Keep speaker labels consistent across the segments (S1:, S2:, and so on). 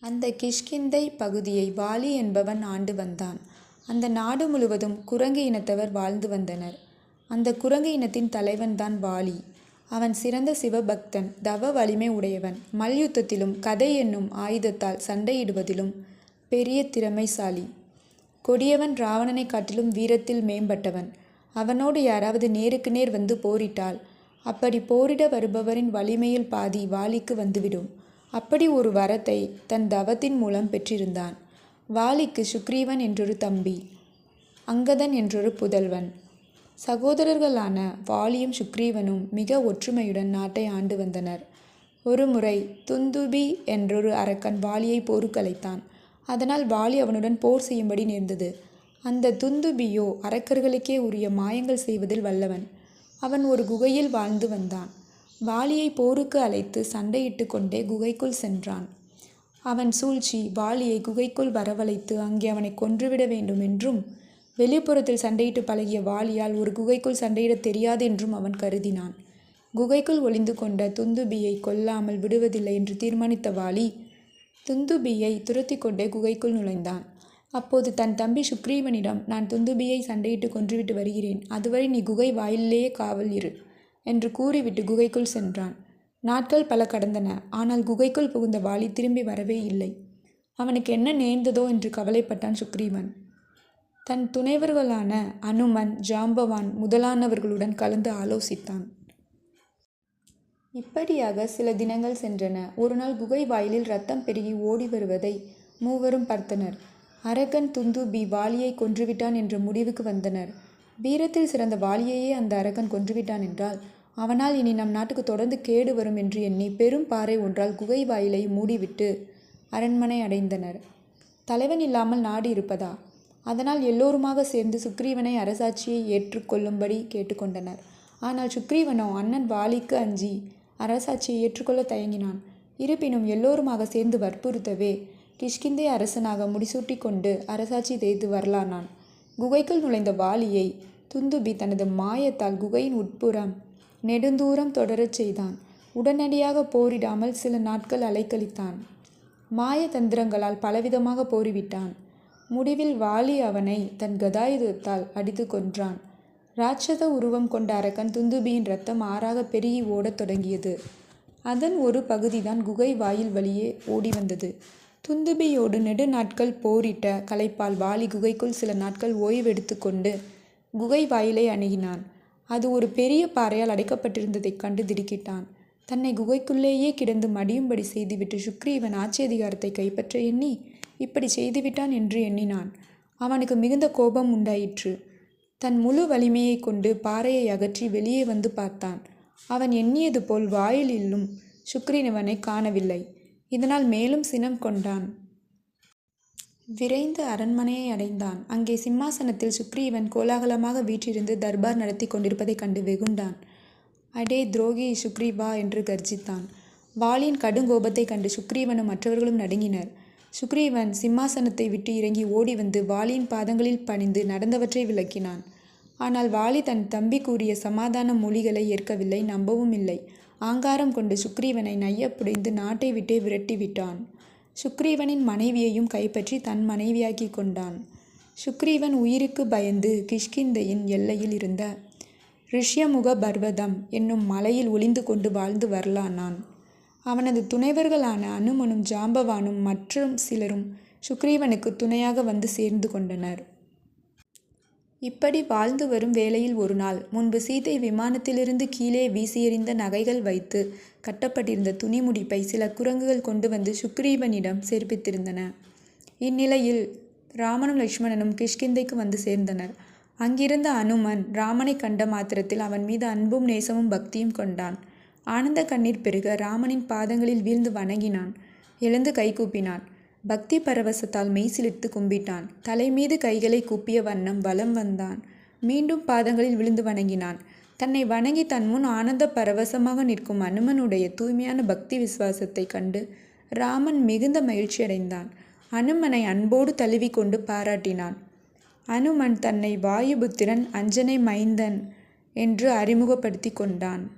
S1: அந்த கிஷ்கிந்தை பகுதியை வாலி என்பவன் ஆண்டு வந்தான். அந்த நாடு முழுவதும் குரங்கு இனத்தவர் வாழ்ந்து வந்தனர். அந்த குரங்கு இனத்தின் தலைவன்தான் வாலி. அவன் சிறந்த சிவபக்தன் தவ வலிமை உடையவன் மல்யுத்தத்திலும் கதை என்னும் ஆயுதத்தால் சண்டையிடுவதிலும் பெரிய திறமைசாலி. கொடியவன் இராவணனைக் காட்டிலும் வீரத்தில் மேம்பட்டவன். அவனோடு யாராவது நேருக்கு நேர் வந்து போரிட்டால் அப்படி போரிட வருபவரின் வலிமையில் பாதி வாலிக்கு வந்துவிடும். அப்படி ஒரு வரத்தை தன் தவத்தின் மூலம் பெற்றிருந்தான். வாலிக்கு சுக்ரீவன் என்றொரு தம்பி அங்கதன் என்றொரு புதல்வன். சகோதரர்களான வாலியும் சுக்ரீவனும் மிக ஒற்றுமையுடன் நாட்டை ஆண்டு வந்தனர். ஒருமுறை துந்துபி என்றொரு அரக்கன் வாலியை போருக்கலைத்தான் அதனால் வாலி அவனுடன் போர் செய்யும்படி நேர்ந்தது. அந்த துந்துபியோ அரக்கர்களுக்கே உரிய மாயங்கள் செய்வதில் வல்லவன். அவன் ஒரு குகையில் வாழ்ந்து வந்தான். வாலியைப் போருக்கு அழைத்து சண்டையிட்டுக் கொண்டே குகைக்குள் சென்றான். அவன் சூழ்ச்சி வாலியை குகைக்குள் வரவழைத்து அங்கே அவனை கொன்றுவிட வேண்டும் என்றும் வெளிப்புறத்தில் சண்டையிட்டு பழகிய வாலியால் ஒரு குகைக்குள் சண்டையிடத் தெரியாது என்றும் அவன் கருதினான். குகைக்குள் ஒளிந்து கொண்ட துந்துபியை கொல்லாமல் விடுவதில்லை என்று தீர்மானித்த வாலி துந்துபியை துரத்தி கொண்டே குகைக்குள் நுழைந்தான். அப்போது தன் தம்பி சுக்ரீவனிடம் நான் துந்துபியை சண்டையிட்டு கொன்றுவிட்டு வருகிறேன். அதுவரை நீ குகை வாயிலேயே காவல் இரு என்று கூறிவிட்டு குகைக்குள் சென்றான். நாட்கள் பல கடந்தன. ஆனால் குகைக்குள் புகுந்த வாலி திரும்பி வரவே இல்லை. அவனுக்கு என்ன நேர்ந்ததோ என்று கவலைப்பட்டான் சுக்ரீவன் தன் துணைவர்களான அனுமன் ஜாம்பவான் முதலானவர்களுடன் கலந்து ஆலோசித்தான். இப்படியாக சில தினங்கள் சென்றன. ஒருநாள் குகை வாயிலில் ரத்தம் பெருகி ஓடி வருவதை மூவரும் பார்த்தனர். அரகன் துந்து பி வாலியை கொன்றுவிட்டான் என்ற முடிவுக்கு வந்தனர். வீரத்தில் சிறந்த வாலியையே அந்த அரகன் கொன்றுவிட்டான் என்றால் அவனால் இனி நம் நாட்டுக்கு தொடர்ந்து கேடு வரும் என்று எண்ணி பெரும் பாறை ஒன்றால் குகை வாயிலை மூடிவிட்டு அரண்மனை அடைந்தனர். தலைவன் இல்லாமல் நாடு இருப்பதா? அதனால் எல்லோருமாக சேர்ந்து சுக்ரீவனை அரசாட்சியை ஏற்றுக்கொள்ளும்படி கேட்டுக்கொண்டனர் ஆனால் சுக்ரீவனோ அண்ணன் வாலிக்கு அஞ்சி அரசாட்சியை ஏற்றுக்கொள்ளத் தயங்கினான். இருப்பினும் எல்லோருமாக சேர்ந்து வற்புறுத்தவே கிஷ்கிந்தை அரசனாக முடிசூட்டிக் கொண்டு அரசாட்சி செய்து வரலானான். குகைக்குள் நுழைந்த வாலியை துந்துபி தனது மாயத்தால் குகையின் உட்புறம் நெடுந்தூரம் தொடரச் செய்தான். உடனடியாக போரிடாமல் சில நாட்கள் அலைக்கழித்தான். மாய தந்திரங்களால் பலவிதமாகப் போரிவிட்டான். முடிவில் வாலி அவனைத் தன் கதாயுதத்தால் அடித்து கொன்றான். ராட்சத உருவம் கொண்ட அரக்கன் துந்துபியின் ரத்தம் ஆறாகப் பெருகி ஓடத் தொடங்கியது. அதன் ஒரு பகுதிதான் குகை வாயில் வழியே ஓடி வந்தது. துந்துபியோடு நெடுநாட்கள் போரிட்ட களைப்பால் வாலி குகைக்குள் சில நாட்கள் ஓய்வெடுத்து கொண்டு குகை வாயிலை அணுகினான். அது ஒரு பெரிய பாறையால் அடைக்கப்பட்டிருந்ததைக் கண்டு திடுக்கிட்டான். தன்னை குகைக்குள்ளேயே கிடந்து மடியும்படி செய்துவிட்டு சுக்ரீவன் ஆட்சி அதிகாரத்தை கைப்பற்ற எண்ணி இப்படி செய்துவிட்டான் என்று எண்ணினான். அவனுக்கு மிகுந்த கோபம் உண்டாயிற்று. தன் முழு வலிமையைக் கொண்டு பாறையை அகற்றி வெளியே வந்து பார்த்தான். அவன் எண்ணியது போல் வாயிலிலும் இவனை காணவில்லை. இதனால் மேலும் சினம் கொண்டான். விரைந்து அரண்மனையை அடைந்தான். அங்கே சிம்மாசனத்தில் சுக்ரீவன் கோலாகலமாக வீற்றிருந்து தர்பார் நடத்திக் கொண்டிருப்பதைக் கண்டு வெகுண்டான். அடே துரோகி சுக்ரீவா என்று கர்ஜித்தான். வாளின் கடுங்கோபத்தைக் கண்டு சுக்ரீவனும் மற்றவர்களும் நடுங்கினர். சுக்ரீவன் சிம்மாசனத்தை விட்டு இறங்கி ஓடி வந்து வாளியின் பாதங்களில் பணிந்து நடந்தவற்றை விளக்கினான். ஆனால் வாலி தன் தம்பி கூறிய சமாதான மொழிகளை ஏற்கவில்லை நம்பவும் இல்லை ஆங்காரம் கொண்டு சுக்ரீவனை நையப்புடைந்து நாட்டை விட்டே விரட்டிவிட்டான். சுக்ரீவனின் மனைவியையும் கைப்பற்றி தன் மனைவியாக்கிக் கொண்டான். சுக்ரீவன் உயிருக்கு பயந்து கிஷ்கிந்தையின் எல்லையில் இருந்த ரிஷ்யமுக பர்வதம் என்னும் மலையில் ஒளிந்து கொண்டு வாழ்ந்து வரலானான். அவனது துணைவர்களான அனுமனும் ஜாம்பவானும் மற்றும் சிலரும் சுக்ரீவனுக்கு துணையாக வந்து சேர்ந்து கொண்டனர். இப்படி வாழ்ந்து வரும் வேளையில் ஒருநாள் முன்பு சீதை விமானத்திலிருந்து கீழே வீசியெறிந்த நகைகள் வைத்து கட்டப்பட்டிருந்த துணிமுடிப்பை சில குரங்குகள் கொண்டு வந்து சுக்ரீவனிடம் சேர்ப்பித்திருந்தன. இந்நிலையில் ராமனும் லக்ஷ்மணனும் கிஷ்கிந்தைக்கு வந்து சேர்ந்தனர். அங்கிருந்த அனுமன் ராமனை கண்ட மாத்திரத்தில் அவன் மீது அன்பும் நேசமும் பக்தியும் கொண்டான். ஆனந்த கண்ணீர் பெருக ராமனின் பாதங்களில் வீழ்ந்து வணங்கினான். எழுந்து கைகூப்பினான். பக்தி பரவசத்தால் மெய்சிலித்து கும்பிட்டான். தலைமீது கைகளைக் கூப்பிய வண்ணம் வலம் வந்தான். மீண்டும் பாதங்களில் விழுந்து வணங்கினான். தன்னை வணங்கி தன் முன் ஆனந்த பரவசமாக நிற்கும் அனுமனுடைய தூய்மையான பக்தி விசுவாசத்தை கண்டு ராமன் மிகுந்த மகிழ்ச்சியடைந்தான். அனுமனை அன்போடு தழுவி கொண்டு பாராட்டினான். அனுமன் தன்னை வாயுபுத்திரன் அஞ்சனை மைந்தன் என்று அறிமுகப்படுத்தி கொண்டான்.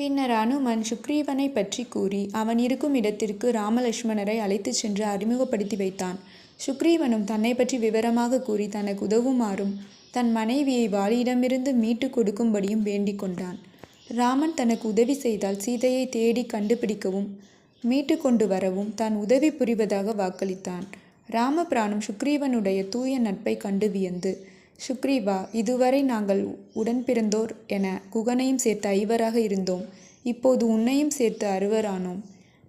S1: பின்னர் அனுமன் சுக்ரீவனை பற்றி கூறி அவன் இருக்கும் இடத்திற்கு ராமலட்சுமணரை அழைத்துச் சென்று அறிமுகப்படுத்தி வைத்தான். சுக்ரீவனும் தன்னை பற்றி விவரமாக கூறி தனக்கு உதவுமாறும் தன் மனைவியை வாலியிடமிருந்து மீட்டு கொடுக்கும்படியும் வேண்டிக் கொண்டான். ராமன் தனக்கு உதவி செய்தால் சீதையை தேடி கண்டுபிடிக்கவும் மீட்டு கொண்டு வரவும் தான் உதவி புரிவதாக வாக்களித்தான். ராமபிரானும் சுக்ரீவனுடைய தூய நட்பை கண்டு வியந்து சுக்ரீவா இதுவரை நாங்கள் உடன்பிறந்தோர் என குகனையும் சேர்த்து ஐவராக இருந்தோம். இப்போது உன்னையும் சேர்த்து அறுவரானோம்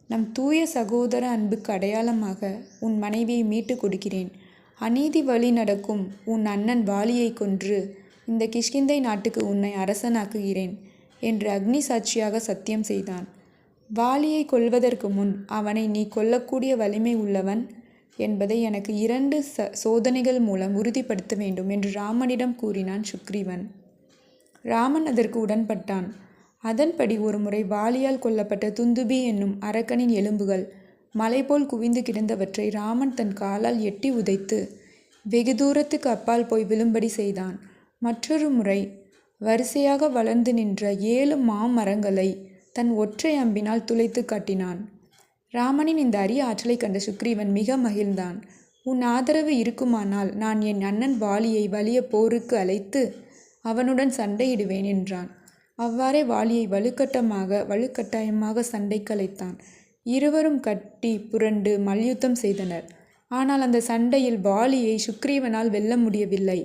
S1: நம் தூய சகோதர அன்புக்கு அடையாளமாக உன் மனைவியை மீட்டு கொடுக்கிறேன். அநீதி வழி நடக்கும் உன் அண்ணன் வாலியை கொன்று இந்த கிஷ்கிந்தை நாட்டுக்கு உன்னை அரசனாக்குகிறேன் என்று அக்னி சாட்சியாக சத்தியம் செய்தான். வாலியை கொல்வதற்கு முன் அவனை நீ கொல்லக்கூடிய வலிமை உள்ளவன் என்பதை எனக்கு இரண்டு ச சோதனைகள் மூலம் உறுதிப்படுத்த வேண்டும் என்று ராமனிடம் கூறினான் சுக்ரீவன். ராமன் அதற்கு உடன்பட்டான். அதன்படி ஒருமுறை வாலியால் கொல்லப்பட்ட துந்துபி என்னும் அரக்கனின் எலும்புகள் மலை போல் குவிந்து கிடந்தவற்றை ராமன் தன் காலால் எட்டி உதைத்து வெகு தூரத்துக்கு அப்பால் போய் விழும்படி செய்தான். மற்றொரு முறை வரிசையாக வளர்ந்து நின்ற ஏழு மாமரங்களை தன் ஒற்றை அம்பினால் துளைத்து காட்டினான். ராமனின் இந்த அரிய ஆற்றலை கண்ட சுக்ரீவன் மிக மகிழ்ந்தான். உன் ஆதரவு இருக்குமானால் நான் என் அண்ணன் வாலியை வலிய போருக்கு அழைத்து அவனுடன் சண்டையிடுவேன் என்றான். அவ்வாறே வாலியை வலுக்கட்டமாக வலுக்கட்டாயமாக சண்டைக்கு அழைத்தான். இருவரும் கட்டி புரண்டு மல்யுத்தம் செய்தனர். ஆனால் அந்த சண்டையில் வாலியை சுக்ரீவனால் வெல்ல முடியவில்லை.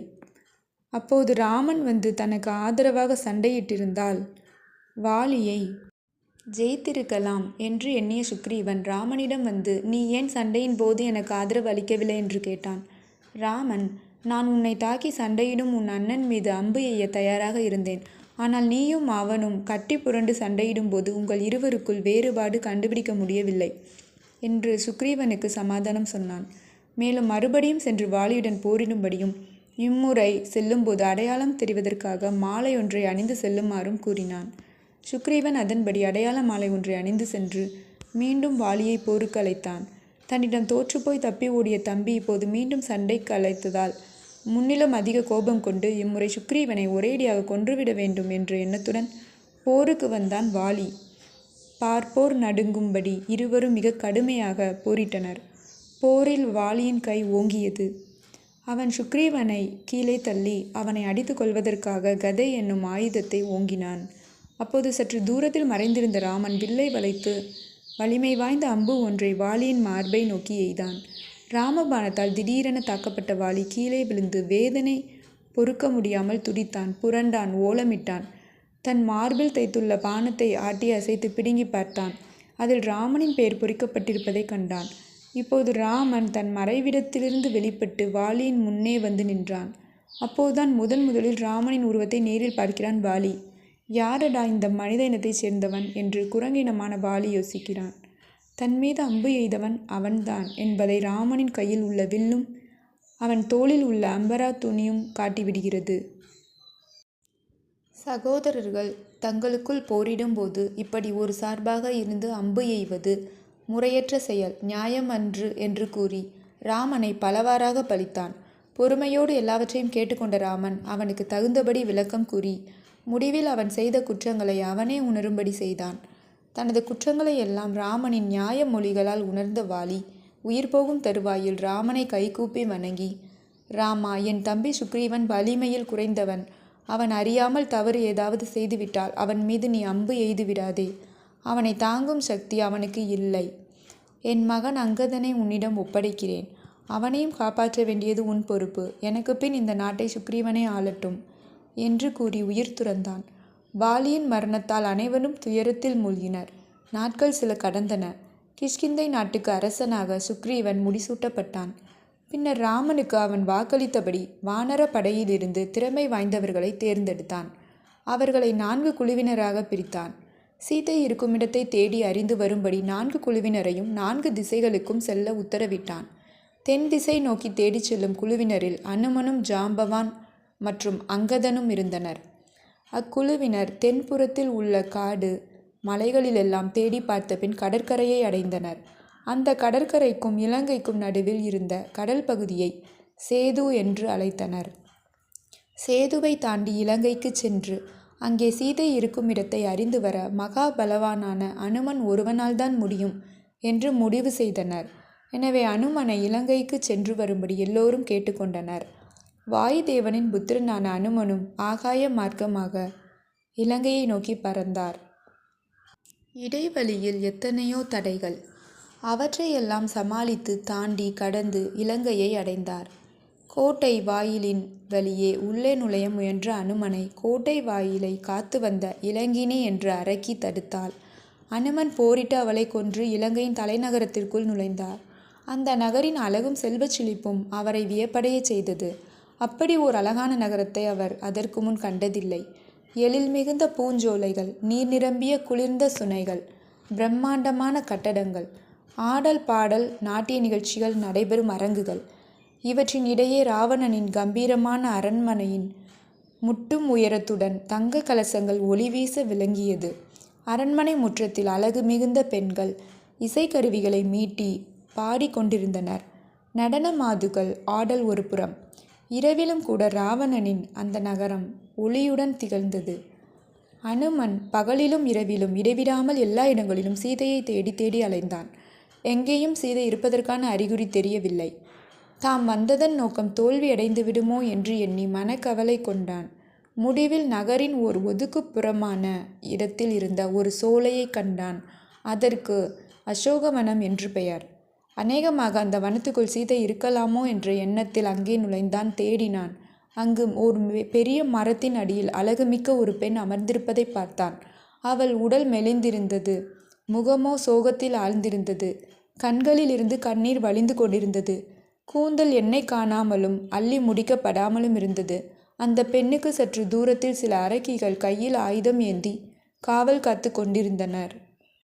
S1: அப்போது ராமன் வந்து தனக்கு ஆதரவாக சண்டையிட்டிருந்தால் வாலியை ஜெயித்திருக்கலாம் என்று எண்ணிய சுக்ரீவன் ராமனிடம் வந்து நீ ஏன் சண்டையின் போது எனக்கு ஆதரவு அளிக்கவில்லை என்று கேட்டான். ராமன் நான் உன்னை தாக்கி சண்டையிடும் உன் அண்ணன் மீது அம்பு எய்ய தயாராக இருந்தேன். ஆனால் நீயும் அவனும் கட்டி புரண்டு சண்டையிடும் போது உங்கள் இருவருக்குள் வேறுபாடு கண்டுபிடிக்க முடியவில்லை என்று சுக்ரீவனுக்கு சமாதானம் சொன்னான். மேலும் மறுபடியும் சென்று வாலியுடன் போரிடும்படியும் இம்முறை செல்லும்போது அடையாளம் தெரிவதற்காக மாலை ஒன்றை அணிந்து செல்லுமாறும் கூறினான். சுக்ரீவன் அதன்படி அடையாள மாலை ஒன்றை அணிந்து சென்று மீண்டும் வாலியை போருக்கு அழைத்தான். தன்னிடம் தோற்றுப்போய் தப்பி ஓடிய தம்பி இப்போது மீண்டும் சண்டைக்கு அழைத்ததால் முன்னிலும் அதிக கோபம் கொண்டு இம்முறை சுக்ரீவனை ஒரேடியாக கொன்றுவிட வேண்டும் என்ற எண்ணத்துடன் போருக்கு வந்தான் வாலி. பார்ப்போர் நடுங்கும்படி இருவரும் மிக கடுமையாக போரிட்டனர். போரில் வாலியின் கை ஓங்கியது. அவன் சுக்ரீவனை கீழே தள்ளி அவனை அடித்து கொள்வதற்காக கதை என்னும் ஆயுதத்தை ஓங்கினான். அப்போது சற்று தூரத்தில் மறைந்திருந்த ராமன் வில்லை வளைத்து வலிமை வாய்ந்த அம்பு ஒன்றை வாலியின் மார்பை நோக்கி எய்தான். ராமபானத்தால் திடீரென தாக்கப்பட்ட வாலி கீழே விழுந்து வேதனை பொறுக்க முடியாமல் துடித்தான் புரண்டான் ஓலமிட்டான். தன் மார்பில் தைத்துள்ள பானத்தை ஆட்டி அசைத்து பிடுங்கி பார்த்தான். அதில் ராமனின் பெயர் பொறிக்கப்பட்டிருப்பதை கண்டான். இப்போது ராமன் தன் மறைவிடத்திலிருந்து வெளிப்பட்டு வாலியின் முன்னே வந்து நின்றான். அப்போதுதான் முதன் முதலில் ராமனின் உருவத்தை நேரில் பார்க்கிறான் வாலி யாரடா இந்த மனித இனத்தைச் சேர்ந்தவன் என்று குரங்கினமான வாலி யோசிக்கிறான். தன் மீது அம்பு எய்தவன் அவன்தான் என்பதை ராமனின் கையில் உள்ள வில்லும் அவன் தோளில் உள்ள அம்பரா துணியும் காட்டிவிடுகிறது. சகோதரர்கள் தங்களுக்குள் போரிடும்போது இப்படி ஒரு சார்பாக இருந்து அம்பு எய்வது முறையற்ற செயல் நியாயம் அன்று என்று கூறி ராமனை பலவாறாக பழித்தான். பொறுமையோடு எல்லாவற்றையும் கேட்டுக்கொண்ட ராமன் அவனுக்கு தகுந்தபடி விளக்கம் கூறி முடிவில் அவன் செய்த குற்றங்களை அவனே உணரும்படி செய்தான். தனது குற்றங்களை எல்லாம் ராமனின் நியாய மொழிகளால் உணர்ந்த வாலி உயிர் போகும் தருவாயில் ராமனை கைகூப்பி வணங்கி ராமா என் தம்பி சுக்ரீவன் வலிமையில் குறைந்தவன். அவன் அறியாமல் தவறு ஏதாவது செய்துவிட்டால் அவன் மீது நீ அம்பு எய்து விடாதே. அவனை தாங்கும் சக்தி அவனுக்கு இல்லை. என் மகன் அங்கதனை உன்னிடம் ஒப்படைக்கிறேன். அவனையும் காப்பாற்ற வேண்டியது உன் பொறுப்பு. எனக்கு பின் இந்த நாட்டை சுக்ரீவனே ஆளட்டும். என்று கூறி உயிர் துறந்தான். வாலியின் மரணத்தால் அனைவரும் துயரத்தில் மூழ்கினர். நாட்கள் சில கடந்தன. கிஷ்கிந்தை நாட்டுக்கு அரசனாக சுக்ரீவன் முடிசூட்டப்பட்டான். பின்னர் ராமனுக்கு அவன் வாக்களித்தபடி வானர படையிலிருந்து திறமை வாய்ந்தவர்களை தேர்ந்தெடுத்தான். அவர்களை நான்கு குழுவினராக பிரித்தான். சீதை இருக்கும் இடத்தை தேடி அறிந்து வரும்படி நான்கு குழுவினரையும் நான்கு திசைகளுக்கும் செல்ல உத்தரவிட்டான். தென் திசை நோக்கி தேடிச் செல்லும் குழுவினரில் அனுமனும் ஜாம்பவான் மற்றும் அங்கதனும் இருந்தனர். அக்குழுவினர் தென்புறத்தில் உள்ள காடு மலைகளிலெல்லாம் தேடி பார்த்தபின் கடற்கரையை அடைந்தனர். அந்த கடற்கரைக்கும் இலங்கைக்கும் நடுவில் இருந்த கடல் பகுதியை சேது என்று அழைத்தனர். சேதுவை தாண்டி இலங்கைக்கு சென்று அங்கே சீதை இருக்கும் இடத்தை அறிந்து வர மகா பலவானான அனுமன் ஒருவனால்தான் முடியும் என்று முடிவு செய்தனர். எனவே அனுமனை இலங்கைக்கு சென்று வரும்படி எல்லோரும் கேட்டுக்கொண்டனர் வாயுதேவனின் புத்திரனான அனுமனும் ஆகாய மார்க்கமாக இலங்கையை நோக்கி பறந்தார். இடைவழியில் எத்தனையோ தடைகள். அவற்றையெல்லாம் சமாளித்து தாண்டி கடந்து இலங்கையை அடைந்தார். கோட்டை வாயிலின் வழியே உள்ளே நுழைய முயன்ற அனுமனை கோட்டை வாயிலை காத்து வந்த இளங்கினி என்று அரக்கி தடுத்தாள். அனுமன் போரிட்டு அவளை கொன்று இலங்கையின் தலைநகரத்திற்குள் நுழைந்தார். அந்த நகரின் அழகும் செல்வச் செழிப்பும் அவரை வியப்படையச் செய்தது. அப்படி ஓர் அழகான நகரத்தை அவர் அதற்கு முன் கண்டதில்லை. எழில் மிகுந்த பூஞ்சோலைகள் நீர் நிரம்பிய குளிர்ந்த சுனைகள் பிரம்மாண்டமான கட்டடங்கள் ஆடல் பாடல் நாட்டிய நிகழ்ச்சிகள் நடைபெறும் அரங்குகள் இவற்றின் இடையே ராவணனின் கம்பீரமான அரண்மனையின் முட்டும் உயரத்துடன் தங்க கலசங்கள் ஒளி வீச விளங்கியது. அரண்மனை முற்றத்தில் அழகு மிகுந்த பெண்கள் இசைக்கருவிகளை மீட்டி பாடிக்கொண்டிருந்தனர் நடன மாதுகள் ஆடல் ஒரு புறம் இரவிலும் கூட ராவணனின் அந்த நகரம் ஒளியுடன் திகழ்ந்தது. அனுமன் பகலிலும் இரவிலும் இடைவிடாமல் எல்லா இடங்களிலும் சீதையை தேடி தேடி அலைந்தான். எங்கேயும் சீதை இருப்பதற்கான அறிகுறி தெரியவில்லை. தாம் வந்ததன் நோக்கம் தோல்வியடைந்து விடுமோ என்று எண்ணி மனக்கவலை கொண்டான். முடிவில் நகரின் ஓர் ஒதுக்குப்புறமான இடத்தில் இருந்த ஒரு சோலையை கண்டான். அதற்கு அசோகவனம் என்று பெயர். அநேகமாக அந்த வனத்துக்குள் சீதை இருக்கலாமோ என்ற எண்ணத்தில் அங்கே நுழைந்தான் தேடினான். அங்கு ஒரு பெரிய மரத்தின் அடியில் அழகுமிக்க ஒரு பெண் அமர்ந்திருப்பதை பார்த்தான். அவள் உடல் மெலிந்திருந்தது முகமோ சோகத்தில் ஆழ்ந்திருந்தது கண்களில் இருந்து கண்ணீர் வழிந்து கொண்டிருந்தது. கூந்தல் எண்ணெய் காணாமலும் அள்ளி முடிக்கப்படாமலும் இருந்தது. அந்த பெண்ணுக்கு சற்று தூரத்தில் சில அரக்கிகள் கையில் ஆயுதம் ஏந்தி காவல் காத்து கொண்டிருந்தனர்.